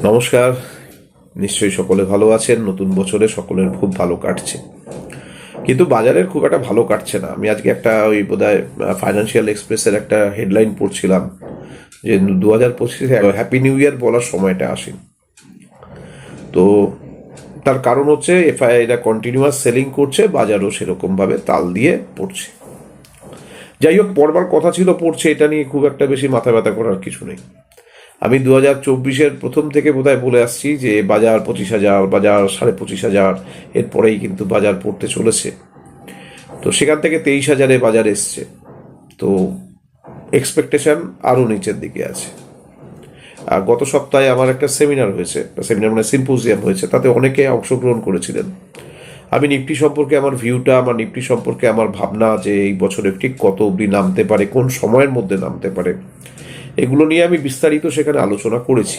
নমস্কার। নিশ্চয়ই সকলে ভালো আছেন, নতুন বছরে সকলের খুব ভালো কাটছে। কিন্তু বাজারের খুব একটা ভালো কাটছে না। আমি আজকে একটা ওই বোধহয় ফাইন্যান্সিয়াল এক্সপ্রেসের একটা হেডলাইন পড়ছিলাম যে দু হাজার পঁচিশে হ্যাপি নিউ ইয়ার বলার সময়টা আসেন। তো তার কারণ হচ্ছে এফআইআইরা কন্টিনিউয়াস সেলিং করছে, বাজারও সেরকমভাবে তাল দিয়ে পড়ছে। যাই হোক, পড়বার কথা ছিল, পড়ছে, এটা নিয়ে খুব একটা বেশি মাথা ব্যথা করার কিছু নেই। আমি দু হাজার চব্বিশের প্রথম থেকে বোধহয় বলে আসছি যে বাজার পঁচিশ হাজার, বাজার সাড়ে পঁচিশ হাজার, এরপরেই কিন্তু বাজার পড়তে চলেছে। তো সেখান থেকে তেইশ হাজারে বাজার এসছে। তো এক্সপেকটেশন আরও নিচের দিকে আছে। আর গত সপ্তাহে আমার একটা সেমিনার হয়েছে সেমিনার মানে সিম্পোজিয়াম হয়েছে, তাতে অনেকে অংশগ্রহণ করেছিলেন। আমি নিফটি সম্পর্কে আমার ভিউটা আমার নিফটি সম্পর্কে আমার ভাবনা যে এই বছরে ঠিক কত অবধি নামতে পারে, কোন সময়ের মধ্যে নামতে পারে এগুলো নিয়ে আমি বিস্তারিত সেখানে আলোচনা করেছি।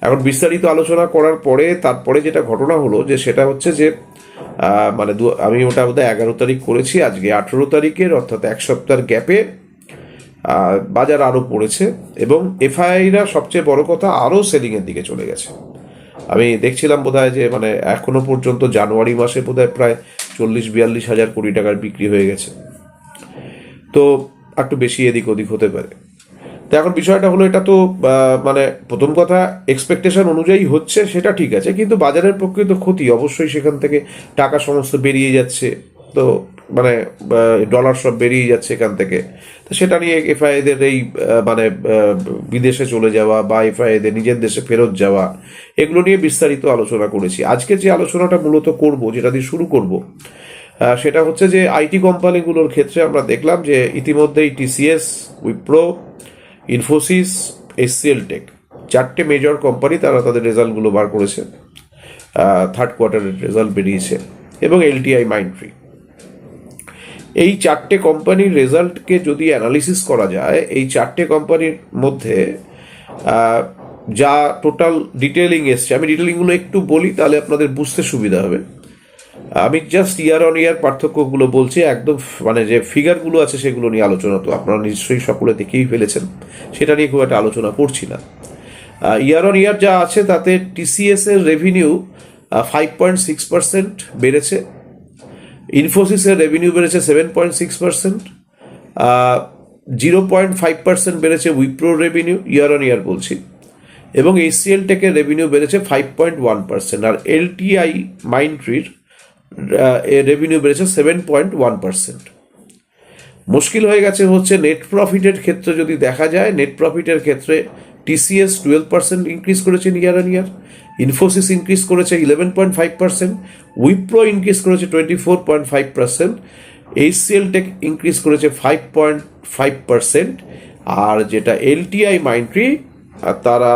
এখন বিস্তারিত আলোচনা করার পরে, তারপরে যেটা ঘটনা হলো যে সেটা হচ্ছে যে মানে দু- আমি ওটা বোধহয় এগারো তারিখ করেছি, আজকে আঠেরো তারিখের অর্থাৎ এক সপ্তাহের গ্যাপে বাজার আরও পড়েছে এবং এফআইআইরা সবচেয়ে বড় কথা আরও সেলিংয়ের দিকে চলে গেছে। আমি দেখছিলাম বোধহয় যে মানে এখনও পর্যন্ত জানুয়ারি মাসে বোধহয় প্রায় চল্লিশ, বিয়াল্লিশ হাজার কোটি টাকার বিক্রি হয়ে গেছে। তো একটু বেশি এদিক ওদিক হতে পারে। তো এখন বিষয়টা হলো, এটা তো মানে প্রথম কথা এক্সপেকটেশন অনুযায়ী হচ্ছে, সেটা ঠিক আছে, কিন্তু বাজারের পক্ষে তো ক্ষতি অবশ্যই সেখান থেকে টাকা সমস্ত বেরিয়ে যাচ্ছে, তো মানে ডলার সব বেরিয়ে যাচ্ছে এখান থেকে। তো সেটা নিয়ে এফআইএদের এই মানে বিদেশে চলে যাওয়া বা এফআইএদের নিজের দেশে ফেরত যাওয়া, এগুলো নিয়ে বিস্তারিত আলোচনা করেছি। আজকে যে আলোচনাটা মূলত করব, যেটা দিয়ে শুরু করব সেটা হচ্ছে যে আইটি কোম্পানিগুলোর ক্ষেত্রে আমরা দেখলাম যে ইতিমধ্যেই TCS Wipro Infosys, SCL tech, চারটে মেজর কোম্পানি তারা তাদের রেজাল্টগুলো বার করেছে। থার্ড কোয়ার্টারের রেজাল্ট বেরিয়েছে এবং এলটিআই মাইন্ডট্রি এই চারটে কোম্পানির রেজাল্টকে যদি অ্যানালিসিস করা যায়, এই চারটে কোম্পানির মধ্যে যা টোটাল ডিটেলিং এসছে, আমি ডিটেলিংগুলো একটু বলি, তাহলে আপনাদের বুঝতে সুবিধা হবে। আমি জাস্ট ইয়ার অন ইয়ার পার্থক্যগুলো বলছি, একদম মানে যে ফিগারগুলো আছে সেগুলো নিয়ে আলোচনা তো আপনারা নিশ্চয়ই সকলে দেখেই ফেলেছেন, সেটা নিয়ে খুব একটা আলোচনা করছি না। ইয়ার অন ইয়ার যা আছে তাতে টিসিএস এর revenue five point six percent বেড়েছে ইনফোসিসের রেভিনিউ বেড়েছে seven point six percent zero point five percent বেড়েছে উইপ্রোর রেভিনিউ ইয়ার অন ইয়ার বলছি, এবং এসিএল টেকের রেভিনিউ বেড়েছে ফাইভ পয়েন্ট ওয়ান পার্সেন্ট আর এলটিআই মাইন্ডট্রির রেভিনিউ বেড়েছে সেভেন পয়েন্ট ওয়ান পার্সেন্ট মুশকিল হয়ে গেছে হচ্ছে নেট প্রফিটের ক্ষেত্রে যদি দেখা যায় নেট প্রফিটের ক্ষেত্রে টিসিএস টুয়েলভ পার্সেন্ট ইনক্রিজ করেছে year on year Infosys increase করেছে eleven point five percent Wipro increase করেছে twenty four point five percent HCL tech increase করেছে ফাইভ পয়েন্ট ফাইভ পার্সেন্ট আর যেটা এলটিআই মাইন্ট্রি তারা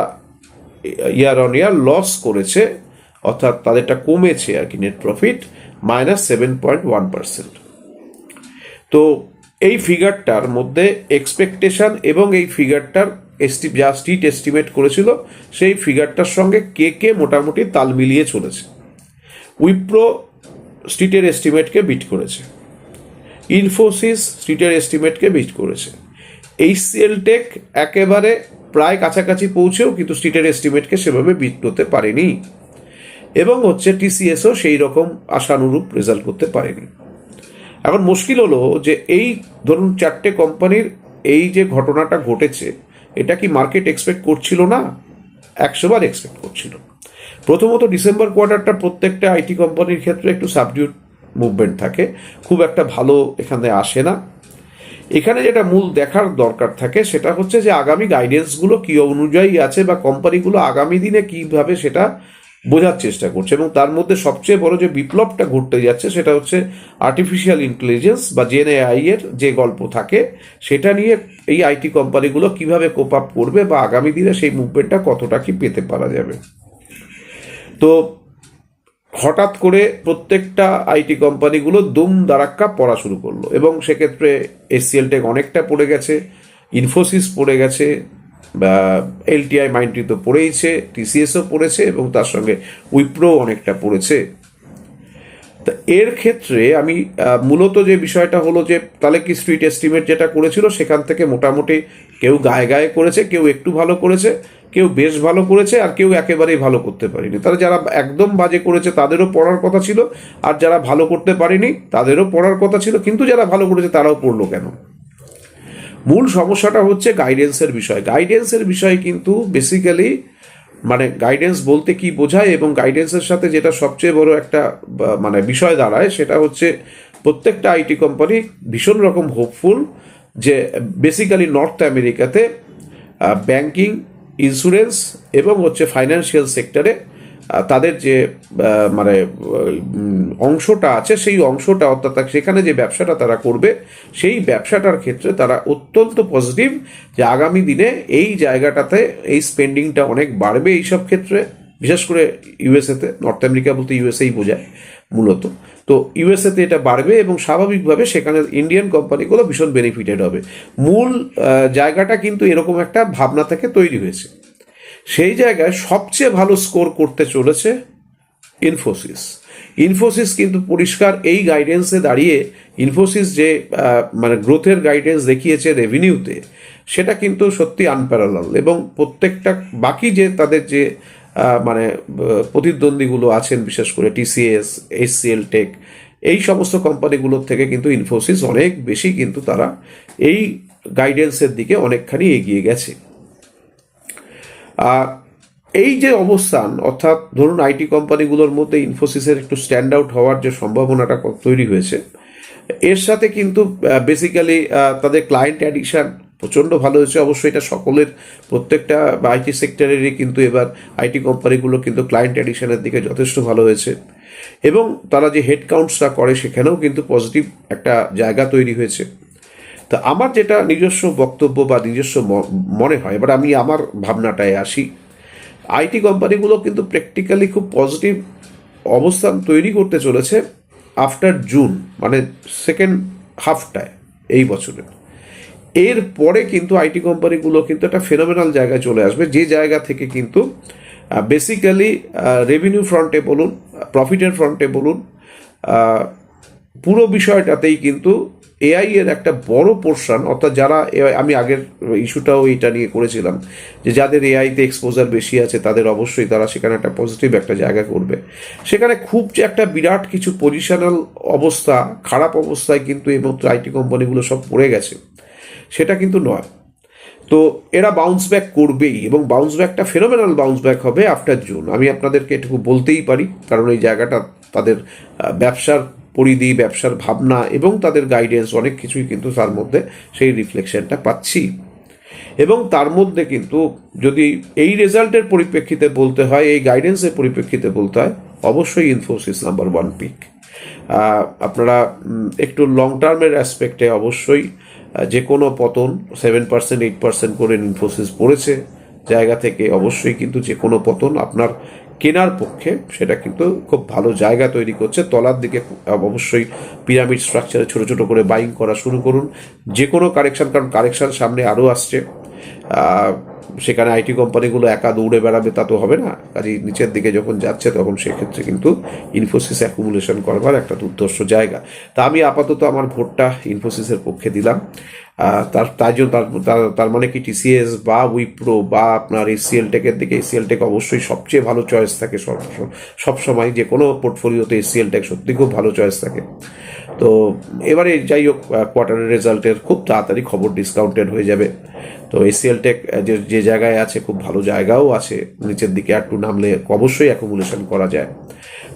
ইয়ার অন ইয়ার লস করেছে অর্থাৎ তাদেরটা কমেছে আর কি net profit minus seven point one percent তো এই ফিগারটার মধ্যে এক্সপেকটেশন এবং এই ফিগারটার এস্টি যা স্ট্রিট এস্টিমেট করেছিল, সেই ফিগারটার সঙ্গে কে কে মোটামুটি তাল মিলিয়ে চলেছে। উইপ্রো স্ট্রিটের এস্টিমেটকে বিট করেছে। ইনফোসিস স্ট্রিটের এস্টিমেটকে বিট করেছে। এইচসিএল টেক একেবারে প্রায় কাছাকাছি পৌঁছেও কিন্তু স্ট্রিটের এস্টিমেটকে সেভাবে বিট করতে পারেনি। এবং হচ্ছে টিসিএসও সেই রকম আশানুরূপ রেজাল্ট করতে পারেনি। এখন মুশকিল হলো যে এই ধরুন চারটে কোম্পানির এই যে ঘটনাটা ঘটেছে, এটা কি মার্কেট এক্সপেক্ট করছিল না? একশোবার এক্সপেক্ট করছিল। প্রথমত ডিসেম্বর কোয়ার্টারটা প্রত্যেকটা আইটি কোম্পানির ক্ষেত্রে একটু সাবডিউট মুভমেন্ট থাকে, খুব একটা ভালো এখানে আসে না। এখানে যেটা মূল দেখার দরকার থাকে সেটা হচ্ছে যে আগামী গাইডেন্সগুলো কি অনুযায়ী আছে বা কোম্পানিগুলো আগামী দিনে কীভাবে সেটা বোঝার চেষ্টা করছে এবং তার মধ্যে সবচেয়ে বড় যে বিপ্লবটা ঘটতে যাচ্ছে সেটা হচ্ছে আর্টিফিশিয়াল ইন্টেলিজেন্স বা জেনএআই এর যে গল্প থাকে, সেটা নিয়ে এই আইটি কোম্পানিগুলো কীভাবে কোপ আপ করবে বা আগামী দিনে সেই মুভমেন্টটা কতটা কি পেতে পারা যাবে। তো হঠাৎ করে প্রত্যেকটা আইটি কোম্পানিগুলো দুম দারাক্কা পড়া শুরু করল এবং সেক্ষেত্রে এসসিএল টেক অনেকটা পড়ে গেছে ইনফোসিস পড়ে গেছে বা এলটিআই মাইন্ডটি তো পড়েইছে টিসিএসও পড়েছে এবং তার সঙ্গে উইপ্রো অনেকটা পড়েছে। তা এর ক্ষেত্রে আমি মূলত যে বিষয়টা হলো যে তাহলে কি স্ট্রিট এস্টিমেট যেটা করেছিল সেখান থেকে মোটামুটি কেউ গায়ে গায়ে করেছে, কেউ একটু ভালো করেছে, কেউ বেশ ভালো করেছে আর কেউ একেবারেই ভালো করতে পারেনি। তাহলে যারা একদম বাজে করেছে তাদেরও পড়ার কথা ছিল, আর যারা ভালো করতে পারেনি তাদেরও পড়ার কথা ছিল, কিন্তু যারা ভালো করেছে তারাও পড়ল কেন? মূল সমস্যাটা হচ্ছে গাইডেন্সের বিষয়। গাইডেন্সের বিষয় কিন্তু বেসিক্যালি মানে গাইডেন্স বলতে কি বোঝায় এবং গাইডেন্সের সাথে যেটা সবচেয়ে বড় একটা মানে বিষয় দাঁড়ায় সেটা হচ্ছে প্রত্যেকটা আইটি কোম্পানি ভীষণ রকম হোপফুল যে বেসিক্যালি নর্থ আমেরিকাতে ব্যাংকিং ইন্স্যুরেন্স এবং হচ্ছে ফাইন্যান্সিয়াল সেক্টরে তাদের যে মানে অংশটা আছে, সেই অংশটা অর্থাৎ সেখানে যে ব্যবসাটা তারা করবে, সেই ব্যবসাটার ক্ষেত্রে তারা অত্যন্ত পজিটিভ যে আগামী দিনে এই জায়গাটাতে এই স্পেন্ডিংটা অনেক বাড়বে এইসব ক্ষেত্রে, বিশেষ করে ইউএসএতে নর্থ আমেরিকা বলতে ইউএসএই বোঝায় মূলত। তো ইউএসএতে এটা বাড়বে এবং স্বাভাবিকভাবে সেখানে ইন্ডিয়ান কোম্পানিগুলো ভীষণ বেনিফিটেড হবে। মূল জায়গাটা কিন্তু এরকম একটা ভাবনা থেকে তৈরি হয়েছে। সেই জায়গায় সবচেয়ে ভালো স্কোর করতে চলেছে ইনফোসিস ইনফোসিস কিন্তু পরিষ্কার এই গাইডেন্সে দাঁড়িয়ে ইনফোসিস যে মানে গ্রোথের গাইডেন্স দেখিয়েছে রেভিনিউতে সেটা কিন্তু সত্যি আনপ্যারালাল এবং প্রত্যেকটা, বাকি যে তাদের যে মানে প্রতিদ্বন্দ্বীগুলো আছেন, বিশেষ করে টিসিএস এইচসিএল টেক এই সমস্ত কোম্পানিগুলোর থেকে কিন্তু ইনফোসিস অনেক বেশি কিন্তু তারা এই গাইডেন্সের দিকে অনেকখানি এগিয়ে গেছে। এই যে অবস্থান, অর্থাৎ ধরুন আইটি কোম্পানিগুলোর মধ্যে ইনফোসিসের একটু স্ট্যান্ড আউট হওয়ার যে সম্ভাবনাটা তৈরি হয়েছে, এর সাথে কিন্তু বেসিক্যালি তাদের ক্লায়েন্ট অ্যাডিকশন প্রচণ্ড ভালো হয়েছে। অবশ্যই এটা সকলের, প্রত্যেকটা আইটি সেক্টরেরই কিন্তু এবার আইটি কোম্পানিগুলো কিন্তু ক্লায়েন্ট অ্যাডিকশনের দিকে যথেষ্ট ভালো হয়েছে। এবং তারা যে হেড কাউন্টসটা করে, সেখানেও কিন্তু পজিটিভ একটা জায়গা তৈরি হয়েছে। তা আমার যেটা নিজস্ব বক্তব্য বা নিজস্ব মনে হয়, এবার আমি আমার ভাবনাটায় আসি আইটি কোম্পানিগুলো কিন্তু প্র্যাকটিক্যালি খুব পজিটিভ অবস্থান তৈরি করতে চলেছে আফটার জুন মানে সেকেন্ড হাফটায় এই বছরে। এর পরে কিন্তু আইটি কোম্পানিগুলো কিন্তু একটা ফেনোমেনাল জায়গায় চলে আসবে, যে জায়গা থেকে কিন্তু বেসিক্যালি রেভিনিউ ফ্রন্টে বলুন প্রফিটের ফ্রন্টে বলুন পুরো বিষয়টাতেই কিন্তু এআই এর একটা বড় পোর্শন অর্থাৎ যারা আমি আগের ইস্যুটাও এটা নিয়ে করেছিলাম, যে যাদের এআইতে এক্সপোজার বেশি আছে, তাদের অবশ্যই তারা সেখানে একটা পজিটিভ একটা জায়গা করবে। সেখানে খুব যে একটা বিরাট কিছু পজিশনাল অবস্থা, খারাপ অবস্থায় কিন্তু এই মতো আইটি কোম্পানিগুলো সব পড়ে গেছে। সেটা কিন্তু নয়। তো এরা বাউন্স ব্যাক করবেই, এবং বাউন্স ব্যাকটা ফেনোমেনাল বাউন্স ব্যাক হবে আফটার জুন আমি আপনাদেরকে এটুকু বলতেই পারি, কারণ এই জায়গাটা তাদের ব্যবসার পরিধি, ব্যবসার ভাবনা এবং তাদের গাইডেন্স অনেক কিছুই কিন্তু তার মধ্যে সেই রিফ্লেকশনটা পাচ্ছি। এবং তার মধ্যে কিন্তু যদি এই রেজাল্টের পরিপ্রেক্ষিতে বলতে হয়, এই গাইডেন্সের পরিপ্রেক্ষিতে বলতে হয়, অবশ্যই ইনফোসিস নাম্বার ওয়ান পিক আপনারা একটু লং টার্মের অ্যাসপেক্টে অবশ্যই যে কোনো পতন সেভেন পার্সেন্ট এইট পার্সেন্ট করে ইনফোসিস পড়েছে। জায়গা থেকে অবশ্যই কিন্তু যে কোনো পতন আপনার কেনার পক্ষে সেটা কিন্তু খুব ভালো জায়গা তৈরি করছে। তলার দিকে অবশ্যই পিরামিড স্ট্রাকচারে ছোট ছোট করে বাইং করা শুরু করুন। যে কোনো কারেকশান কারণ কারেকশান সামনে আরও আসছে। সেখানে আইটি কোম্পানিগুলো একা দৌড়ে বেড়াবে তা তো হবে না। কাজে নিচের দিকে যখন যাচ্ছে তখন সেক্ষেত্রে কিন্তু ইনফোসিস অ্যাকুমুলেশন করবার একটা দুর্ধর্ষ জায়গা। তা আমি আপাতত আমার ভোটটা ইনফোসিসের পক্ষে দিলাম। তার, তাই জন্য তার, তার- মানে কি টিসিএস বা উইপ্রো বা আপনার এসিএল টেকের দিকে এসিএল টেক অবশ্যই সবচেয়ে ভালো চয়েস থাকে সব সব সময় যে কোনো পোর্টফোলিওতে এসিএল টেক সত্যি খুব ভালো চয়েস থাকে। তো এবারে যাই হোক কোয়ার্টারের রেজাল্টের খুব তাড়াতাড়ি খবর ডিসকাউন্টেড হয়ে যাবে। তো এসিএল টেক যে যে জায়গায় আছে, খুব ভালো জায়গাও আছে। নিচের দিকে একটু নামলে অবশ্যই অ্যাকুমুলেশন করা যায়।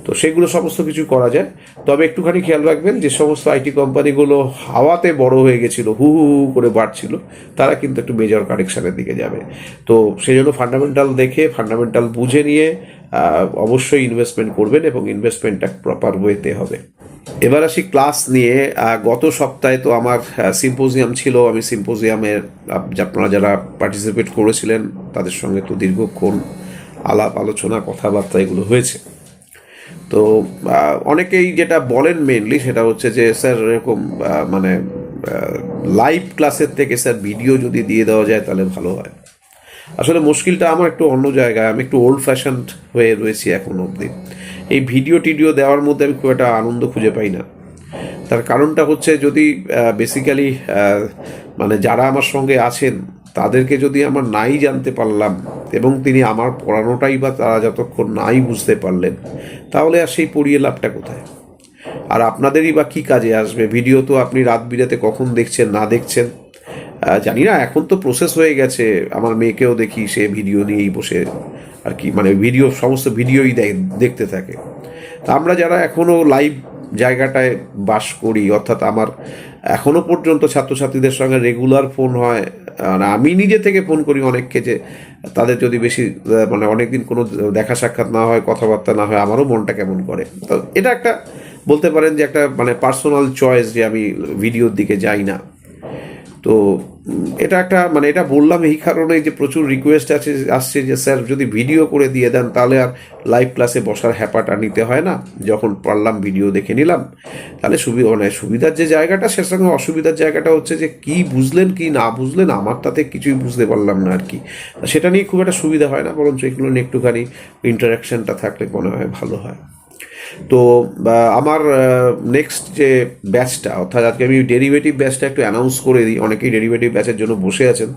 তো সেগুলো সমস্ত কিছু করা যায়। তবে একটুখানি খেয়াল রাখবেন যে সমস্ত আইটি কোম্পানিগুলো হাওয়াতে বড় হয়ে গেছিল, হু হু হু করে বাড়ছিল, তারা কিন্তু একটু মেজর কারেকশনের দিকে যাবে। তো সেই জন্য ফান্ডামেন্টাল দেখে ফান্ডামেন্টাল বুঝে নিয়ে অবশ্যই ইনভেস্টমেন্ট করবেন এবং ইনভেস্টমেন্টটা প্রপার ওয়েতে হবে। এবার আসি ক্লাস নিয়ে। গত সপ্তাহে তো আমার সিম্পোজিয়াম ছিল। আমি সিম্পোজিয়ামের আপনারা যারা পার্টিসিপেট করেছিলেন, তাদের সঙ্গে তো দীর্ঘক্ষণ আলাপ আলোচনা কথাবার্তা এগুলো হয়েছে। তো অনেকেই যেটা বলেন মেনলি সেটা হচ্ছে যে, স্যার, এরকম মানে লাইভ ক্লাসের থেকে স্যার ভিডিও যদি দিয়ে দেওয়া যায় তাহলে ভালো হয়। আসলে মুশকিলটা আমার একটু অন্য জায়গায়, আমি একটু ওল্ড ফ্যাশন হয়ে রয়েছি এখন অবধি। এই ভিডিও টিডিও দেওয়ার মধ্যে আমি খুব একটা আনন্দ খুঁজে পাই না। তার কারণটা হচ্ছে যদি বেসিক্যালি মানে যারা আমার সঙ্গে আছেন তাদেরকে যদি আমার নাই জানতে পারলাম এবং তিনি আমার পড়ানোটাই বা তারা যতক্ষণ নাই বুঝতে পারলেন, তাহলে আর সেই পড়িয়ে লাভটা কোথায়? আর আপনাদেরই বা কী কাজে আসবে? ভিডিও তো আপনি রাত বিরাতে কখন দেখছেন, না দেখছেন? জানি না, এখন তো প্রসেস হয়ে গেছে। আমার মেয়েকেও দেখি, সে ভিডিও নিয়েই বসে আর কি মানে ভিডিও, সমস্ত ভিডিওই দেখতে থাকে। তা আমরা যারা এখনও লাইভ জায়গাটায় বাস করি, অর্থাৎ আমার এখনও পর্যন্ত ছাত্রছাত্রীদের সঙ্গে রেগুলার ফোন হয়। আর আমি নিজে থেকে ফোন করি অনেককে যে তাদের যদি বেশি মানে অনেকদিন কোনো দেখা সাক্ষাৎ না হয়, কথাবার্তা না হয়, আমারও মনটা কেমন করে। তো এটা একটা বলতে পারেন যে একটা মানে পার্সোনাল চয়েস যে আমি ভিডিওর দিকে যাই না। তো, এটা একটা মানে এটা বললাম এই কারণে যে প্রচুর রিকোয়েস্ট আছে, আসছে যে, স্যার, যদি ভিডিও করে দিয়ে দেন, তাহলে আর লাইভ ক্লাসে বসার হ্যাপাটা নিতে হয় না। যখন পারলাম ভিডিও দেখে নিলাম। তাহলে সুবিধা মানে সুবিধার যে জায়গাটা, সে সঙ্গে অসুবিধার জায়গাটা হচ্ছে যে, কি বুঝলেন, কি না বুঝলেন, আমার তাতে কিছুই বুঝতে পারলাম না আর কি। সেটা নিয়ে খুব একটা সুবিধা হয় না, বরঞ্চ এগুলো নিয়ে একটুখানি ইন্টারাকশনটা থাকলে মনে হয় ভালো হয়। তো আমার নেক্সট যে ব্যাচটা অর্থাৎ আজকে আমি ডেরিভেটিভ ব্যাচটা একটু অ্যানাউন্স করে দিই। অনেকেই ডেরিভেটিভ ব্যাচের জন্য বসে আছেন।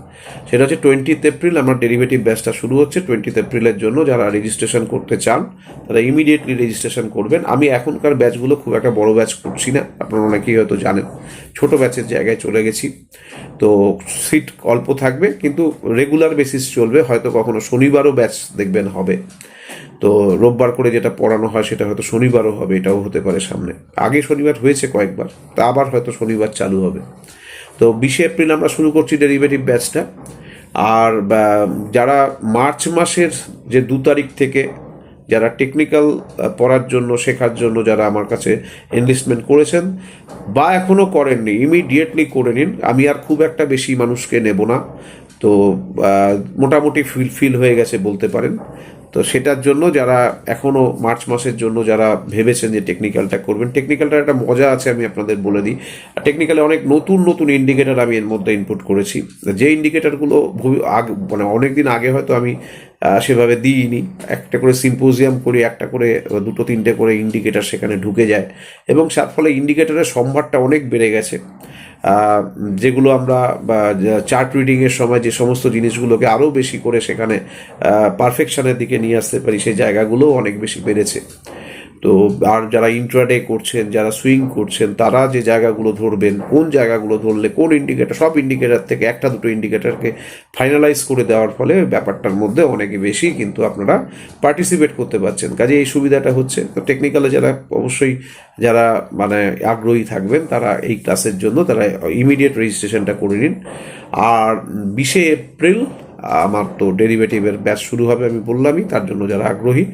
সেটা হচ্ছে টোয়েন্টিথ এপ্রিল আমার ডেরিভেটিভ ব্যাচটা শুরু হচ্ছে টোয়েন্টিথ এপ্রিলের জন্য। যারা রেজিস্ট্রেশন করতে চান, তারা ইমিডিয়েটলি রেজিস্ট্রেশন করবেন। আমি এখনকার ব্যাচগুলো খুব একটা বড় ব্যাচ করছি না, আপনারা অনেকেই হয়তো জানেন। ছোট ব্যাচের জায়গায় চলে গেছি। তো সিট অল্প থাকবে, কিন্তু রেগুলার বেসিস চলবে। হয়তো কখনো শনিবারও ব্যাচ দেখবেন হবে। তো রোববার করে যেটা পড়ানো হয় সেটা হয়তো শনিবারও হবে, এটাও হতে পারে সামনে। আগে শনিবার হয়েছে কয়েকবার, তা আবার হয়তো শনিবার চালু হবে। তো বিশে এপ্রিল আমরা শুরু করছি ডেরিভেটিভ ব্যাচটা। আর যারা মার্চ মাসের যে দু তারিখ থেকে যারা টেকনিক্যাল পড়ার জন্য, শেখার জন্য যারা আমার কাছে এনলিস্টমেন্ট করেছেন, বা এখনও করেননি ইমিডিয়েটলি করে নিন। আমি আর খুব একটা বেশি মানুষকে নেব না। তো মোটামুটি ফিল ফিল হয়ে গেছে বলতে পারেন। তো সেটার জন্য যারা এখনও মার্চ মাসের জন্য যারা ভেবেছেন যে টেকনিক্যালটা করবেন টেকনিক্যালটার একটা মজা আছে আমি আপনাদের বলে দিই। আর টেকনিক্যালে অনেক নতুন নতুন ইন্ডিকেটার আমি এর মধ্যে ইনপুট করেছি। যে ইন্ডিকেটারগুলো আগে মানে অনেক দিন আগে হয়তো আমি সেভাবে দিইনি। একটা করে সিম্পোজিয়াম করি, একটা করে দুটো, তিনটে করে ইন্ডিকেটার সেখানে ঢুকে যায়। এবং তার ফলে ইন্ডিকেটারের সম্ভারটা অনেক বেড়ে গেছে। যেগুলো আমরা চার্ট রিডিংয়ের সময় যে সমস্ত জিনিসগুলোকে আরও বেশি করে সেখানে পারফেকশনের দিকে নিয়ে আসতে পারি, সেই জায়গাগুলোও অনেক বেশি বেড়েছে। তো আর যারা ইন্ট্রাডে করছেন, যারা সুইং করছেন, তারা যে জায়গাগুলো ধরবেন, কোন জায়গাগুলো ধরলে, কোন ইন্ডিকেটার সব ইন্ডিকেটার থেকে একটা দুটো ইন্ডিকেটারকে ফাইনালাইজ করে দেওয়ার ফলে ব্যাপারটার মধ্যে অনেক বেশি কিন্তু আপনারা পার্টিসিপেট করতে পারছেন। কাজে এই সুবিধাটা হচ্ছে। তো টেকনিক্যালে যারা, অবশ্যই যারা মানে আগ্রহী থাকবেন, তারা এই ক্লাসের জন্য তারা ইমিডিয়েট রেজিস্ট্রেশনটা করে নিন। আর বিশে এপ্রিল আমার তো ডেরিভেটিভের ব্যাচ শুরু হবে আমি বললামই, তার জন্য যারা আগ্রহী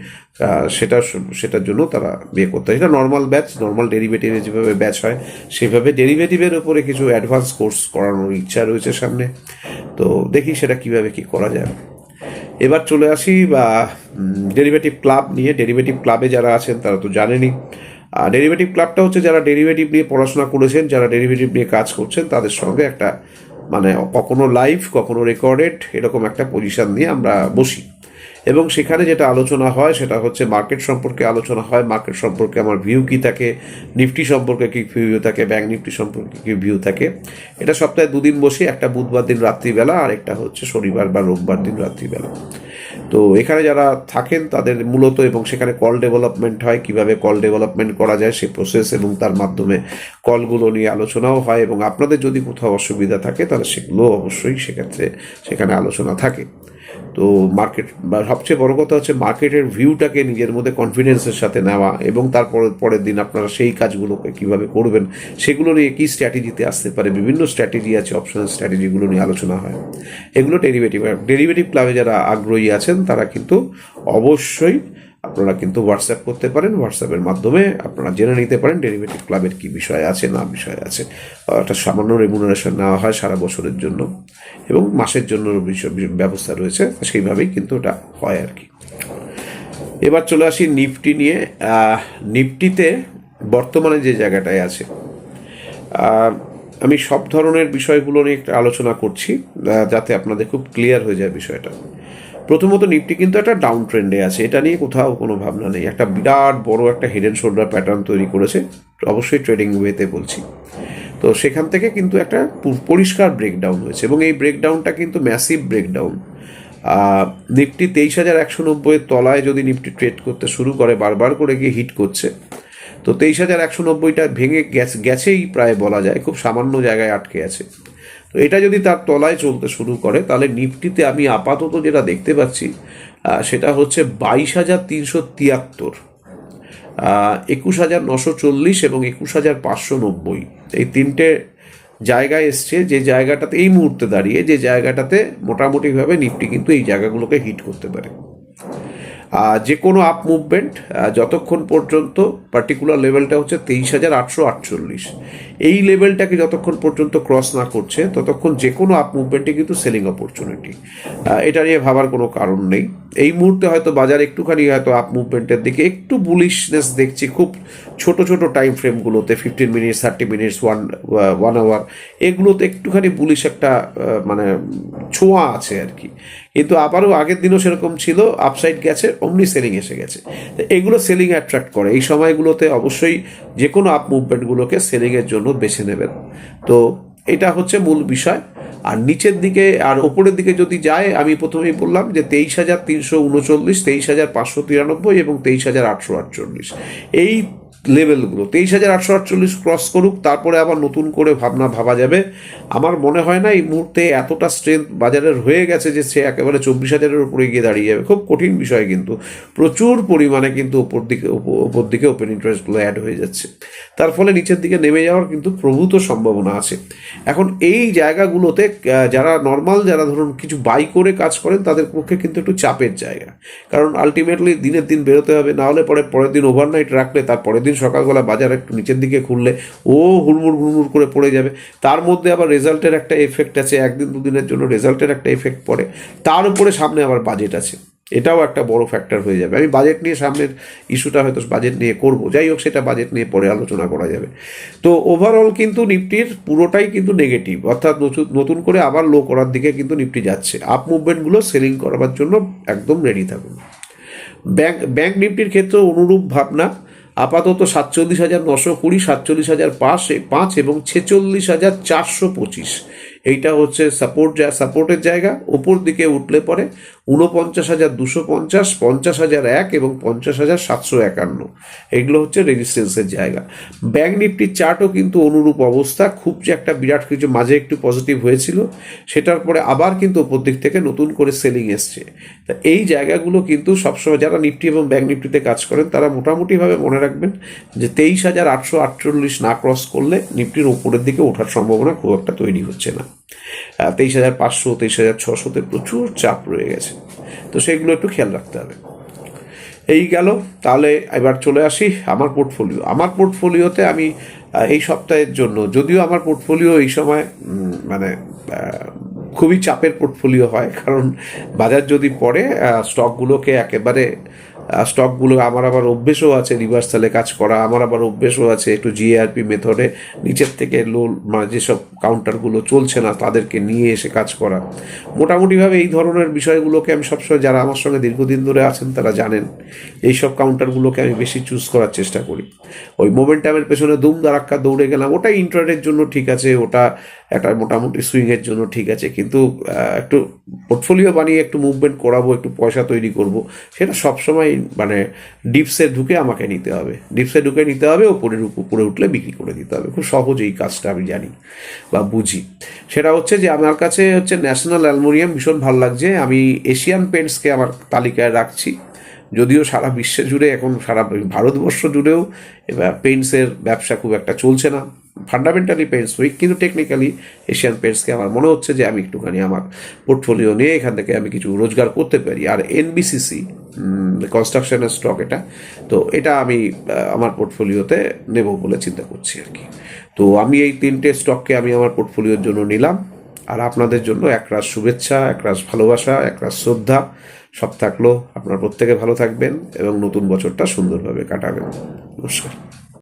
সেটা সেটার জন্য তারা বিয়ে করতে হয়। এটা নর্মাল ব্যাচ নর্মাল ডেরিভেটিভে যেভাবে ব্যাচ হয়, সেভাবে ডেরিভেটিভের উপরে কিছু অ্যাডভান্স কোর্স করানোর ইচ্ছা রয়েছে সামনে। তো দেখি সেটা কীভাবে কি করা যায়। এবার চলে আসি, বা ডেরিভেটিভ ক্লাব নিয়ে। ডেরিভেটিভ ক্লাবে যারা আছেন, তারা তো জানেনই। ডেরিভেটিভ ক্লাবটা হচ্ছে যারা ডেরিভেটিভ নিয়ে পড়াশোনা করেছেন, যারা ডেরিভেটিভ নিয়ে কাজ করছেন, তাদের সঙ্গে একটা মানে কখনো লাইভ কখনো রেকর্ডেড এরকম একটা পজিশান নিয়ে আমরা বসি। এবং সেখানে যেটা আলোচনা হয়, সেটা হচ্ছে মার্কেট সম্পর্কে আলোচনা হয়। মার্কেট সম্পর্কে আমার ভিউ কী থাকে? নিফটি সম্পর্কে কী ভিউ থাকে? ব্যাঙ্ক নিফটি সম্পর্কে কী ভিউ থাকে? এটা সপ্তাহে দুদিন বসে, একটা বুধবার দিন রাত্রিবেলা, আর একটা হচ্ছে শনিবার বা রোববার দিন রাত্রিবেলা। তো এখানে যারা থাকেন, তাদের মূলত এবং সেখানে কল ডেভেলপমেন্ট হয়, কীভাবে কল ডেভেলপমেন্ট করা যায় সে প্রসেস এবং তার মাধ্যমে কলগুলো নিয়ে আলোচনাও হয় এবং আপনাদের যদি কোথাও অসুবিধা থাকে, তাহলে সেগুলো অবশ্যই সেক্ষেত্রে সেখানে আলোচনা থাকে। তো মার্কেট বা সবচেয়ে বড় কথা হচ্ছে মার্কেটের ভিউটাকে নিজের মধ্যে কনফিডেন্সের সাথে নেওয়া এবং তারপর, পরের দিন আপনারা সেই কাজগুলোকে কীভাবে করবেন সেগুলো নিয়ে কী স্ট্র্যাটেজিতে আসতে পারে, বিভিন্ন স্ট্র্যাটেজি আছে অপশনাল স্ট্র্যাটেজিগুলো নিয়ে আলোচনা হয়। এগুলো ডেরিভেটিভ ডেরিভেটিভ ক্লাবে যারা আগ্রহী আছেন তারা কিন্তু অবশ্যই আপনারা কিন্তু হোয়াটসঅ্যাপ করতে পারেন হোয়াটসঅ্যাপের মাধ্যমে আপনারা জেনে নিতে পারেন ডেরিভেটিভ ক্লাবের কি বিষয় আছে, না বিষয় আছে। একটা সামান্য রেমুনারেশন নেওয়া হয় সারা বছরের জন্য এবং মাসের জন্য ব্যবস্থা রয়েছে, সেইভাবেই কিন্তু ওটা হয় আর কি। এবার চলে আসি নিফটি নিয়ে। নিফটিতে বর্তমানে যে জায়গাটায় আছে আমি সব ধরনের বিষয়গুলো নিয়ে একটা আলোচনা করছি যাতে আপনাদের খুব ক্লিয়ার হয়ে যায় বিষয়টা। প্রথমত নিফটি কিন্তু একটা ডাউন ট্রেন্ডে আছে, এটা নিয়ে কোথাও কোনো ভাবনা নেই। একটা বিরাট বড় একটা হেড অ্যান্ড শোল্ডার প্যাটার্ন তৈরি করেছে, অবশ্যই ট্রেডিং ওয়েতে বলছি। তো সেখান থেকে কিন্তু একটা পরিষ্কার ব্রেকডাউন হয়েছে এবং এই ব্রেকডাউনটা কিন্তু ম্যাসিভ ব্রেকডাউন নিফটি তেইশ হাজার একশো নব্বইয়ের তলায় যদি নিফটি ট্রেড করতে শুরু করে, বারবার করে গিয়ে হিট করছে, তো তেইশ হাজার একশো নব্বইটা ভেঙে গেছে, গেছেই প্রায় বলা যায়, খুব সামান্য জায়গায় আটকে আছে। তো এটা যদি তার তলায় চলতে শুরু করে, তাহলে নিফটিতে আমি আপাতত যেটা দেখতে পাচ্ছি সেটা হচ্ছে বাইশ হাজার তিনশো তিয়াত্তর একুশ হাজার নশো চল্লিশ এবং একুশ হাজার পাঁচশো নব্বই। এই তিনটে জায়গায় এসছে, যে জায়গাটাতে এই মুহূর্তে দাঁড়িয়ে, যে জায়গাটাতে মোটামুটিভাবে নিফটি কিন্তু এই জায়গাগুলোকে হিট করতে পারে। যে কোনো আপ মুভমেন্ট যতক্ষণ পর্যন্ত পার্টিকুলার লেভেলটা হচ্ছে তেইশ হাজার আটশো আটচল্লিশ। এই লেভেলটাকে যতক্ষণ পর্যন্ত ক্রস না করছে, ততক্ষণ যে কোনো আপ মুভমেন্টে কিন্তু সেলিং অপরচুনিটি এটা নিয়ে ভাবার কোনো কারণ নেই। এই মুহূর্তে হয়তো বাজার একটুখানি হয়তো আপ মুভমেন্টের দিকে একটু বুলিশনেস দেখছি, খুব ছোট ছোট time ফ্রেমগুলোতে fifteen minutes thirty minutes one one hour এগুলোতে একটুখানি পুলিশ একটা মানে ছোঁয়া আছে আর কি। কিন্তু আবারও আগের দিনও সেরকম ছিল আপসাইড গেছে, অমনি সেলিং এসে গেছে। তো এগুলো সেলিং অ্যাট্রাক্ট করে। এই সময়গুলোতে অবশ্যই যে কোনো আপ মুভমেন্টগুলোকে সেলিংয়ের জন্য বেছে নেবেন। তো এটা হচ্ছে মূল বিষয়। আর নিচের দিকে, আর ওপরের দিকে যদি যায়, আমি প্রথমেই বললাম যে তেইশ হাজার তিনশো উনচল্লিশ, তেইশ হাজার পাঁচশো তিরানব্বই এবং তেইশ হাজার আটশো আটচল্লিশ। এই লেভেলগুলো তেইশ হাজার আটশো আটচল্লিশ ক্রস করুক, তারপরে আবার নতুন করে ভাবনা ভাবা যাবে। আমার মনে হয় না এই মুহূর্তে এতটা স্ট্রেংথ বাজারের হয়ে গেছে যে সে একেবারে চব্বিশ হাজারের উপরে গিয়ে দাঁড়িয়ে যাবে। খুব কঠিন বিষয় কিন্তু। প্রচুর পরিমাণে কিন্তু ওপর দিকে ওপ- ওপর দিকে ওপেন ইন্টারেস্টগুলো অ্যাড হয়ে যাচ্ছে। তার ফলে নিচের দিকে নেমে যাওয়ার কিন্তু প্রভূত সম্ভাবনা আছে। এখন এই জায়গাগুলোতে যারা নর্মাল যারা ধরুন কিছু বাই করে কাজ করেন, তাদের পক্ষে কিন্তু একটু চাপের জায়গা। কারণ আলটিমেটলি দিনের দিন বেরোতে হবে, না হলে পরে, পরের দিন ওভারনাইট রাখলে তার পরের দিন সকালবেলা বাজার একটু নিচের দিকে খুললে ও হুড়মুড় হুড়মুড় করে পড়ে যাবে। তার মধ্যে আবার রেজাল্টের একটা এফেক্ট আছে, একদিন দুদিনের জন্য রেজাল্টের একটা এফেক্ট পড়ে। তার উপরে সামনে আবার বাজেট আছে। এটাও একটা বড় ফ্যাক্টর হয়ে যাবে। আমি বাজেট নিয়ে সামনের ইস্যুটা হয়তো বাজেট নিয়ে করব। যাই হোক, সেটা বাজেট নিয়ে পরে আলোচনা করা যাবে। তো ওভারঅল কিন্তু নিফটির পুরোটাই কিন্তু নেগেটিভ অর্থাৎ নতুন নতুন করে আবার লো করার দিকে কিন্তু নিফটি যাচ্ছে। আপ মুভমেন্টগুলো সেলিং করার জন্য একদম রেডি থাকুন। ব্যাংক ব্যাংক নিফটির ক্ষেত্রে অনুরূপ ভাবনা। আপাতত সাতচল্লিশ হাজার নশো কুড়ি, সাতচল্লিশ হাজার পাঁচে পাঁচ এবং ছেচল্লিশ হাজার চারশো পঁচিশ। এইটা হচ্ছে সাপোর্ট যা সাপোর্টের জায়গা, ওপর দিকে উঠলে পরে উনপঞ্চাশ হাজার দুশো পঞ্চাশ পঞ্চাশ হাজার এক এবং পঞ্চাশ হাজার সাতশো একান্ন। এগুলো হচ্ছে রেজিস্ট্যান্সের জায়গা। ব্যাংক নিফটির চার্টও কিন্তু অনুরূপ অবস্থা। খুব যে একটা বিরাট কিছু মাঝে একটু পজিটিভ হয়েছিল, সেটার পরে আবার কিন্তু ওপর দিক থেকে নতুন করে সেলিং এসছে। তা এই জায়গাগুলো কিন্তু সবসময় যারা নিফটি এবং ব্যাংক নিফটিতে কাজ করেন, তারা মোটামুটিভাবে মনে রাখবেন যে তেইশ হাজার আটশো আটচল্লিশ না ক্রস করলে নিফটির উপরের দিকে ওঠার সম্ভাবনা খুব একটা তৈরি হচ্ছে না। তেইশ হাজার পাঁচশো, তেইশ হাজার ছশোতে প্রচুর চাপ রয়ে গেছে। তো সেগুলো একটু খেয়াল রাখতে হবে। এই গেল। তাহলে এবার চলে আসি আমার পোর্টফোলিও। আমার পোর্টফোলিওতে আমি এই সপ্তাহের জন্য, যদিও আমার পোর্টফোলিও এই সময় মানে খুবই চাপের পোর্টফোলিও হয়, কারণ বাজার যদি পড়ে স্টকগুলোকে একেবারে স্টকগুলো আমার আবার অভ্যেসও আছে রিভার্সালে কাজ করা, আমার আবার অভ্যেসও আছে একটু জিআরপি মেথডে নিচের থেকে লো মানে যেসব কাউন্টারগুলো চলছে না, তাদেরকে নিয়ে এসে কাজ করা। মোটামুটিভাবে এই ধরনের বিষয়গুলোকে আমি সবসময়, যারা আমার সঙ্গে দীর্ঘদিন ধরে আছেন, তারা জানেন এই সব কাউন্টারগুলোকে আমি বেশি চুজ করার চেষ্টা করি। ওই মোমেন্টামের পেছনে দুম দারাক্কা দৌড়ে গেলাম ওটা ইন্টারের জন্য ঠিক আছে, ওটা একটা মোটামুটি সুইংয়ের জন্য ঠিক আছে, কিন্তু একটু পোর্টফোলিও বানিয়ে একটু মুভমেন্ট করাবো, একটু পয়সা তৈরি করব, সেটা সবসময় মানে ডিপসে ঢুকে আমাকে নিতে হবে। ডিপসে ঢুকে নিতে হবে ওপরে উপরে উঠলে বিক্রি করে দিতে হবে। খুব সহজ এই কাজটা আমি জানি বা বুঝি। সেটা হচ্ছে যে, আমার কাছে হচ্ছে ন্যাশনাল অ্যালমোনিয়াম ভীষণ ভালো লাগছে। আমি এশিয়ান পেন্টসকে আমার তালিকায় রাখছি। যদিও সারা বিশ্বে জুড়ে, এখন সারা ভারতবর্ষ জুড়েও পেন্টসের ব্যবসা খুব একটা চলছে না। ফান্ডামেন্টালি পেন্টস উইক কিন্তু টেকনিক্যালি এশিয়ান পেন্টসকে আমার মনে হচ্ছে যে আমি একটুখানি আমার পোর্টফোলিও নিয়ে এখান থেকে আমি কিছু রোজগার করতে পারি। আর এনবিসিসি কনস্ট্রাকশনের স্টক এটা, তো এটা আমি আমার পোর্টফোলিওতে নেব বলে চিন্তা করছি আর কি। তো আমি এই তিনটে স্টককে আমি আমার পোর্টফোলিওর জন্য নিলাম। আর আপনাদের জন্য একরাশ শুভেচ্ছা একরাশ ভালোবাসা একরাশ শ্রদ্ধা। সব থাকল, আপনার প্রত্যেকে ভালো থাকবেন এবং নতুন বছরটা সুন্দরভাবে কাটাবেন। নমস্কার।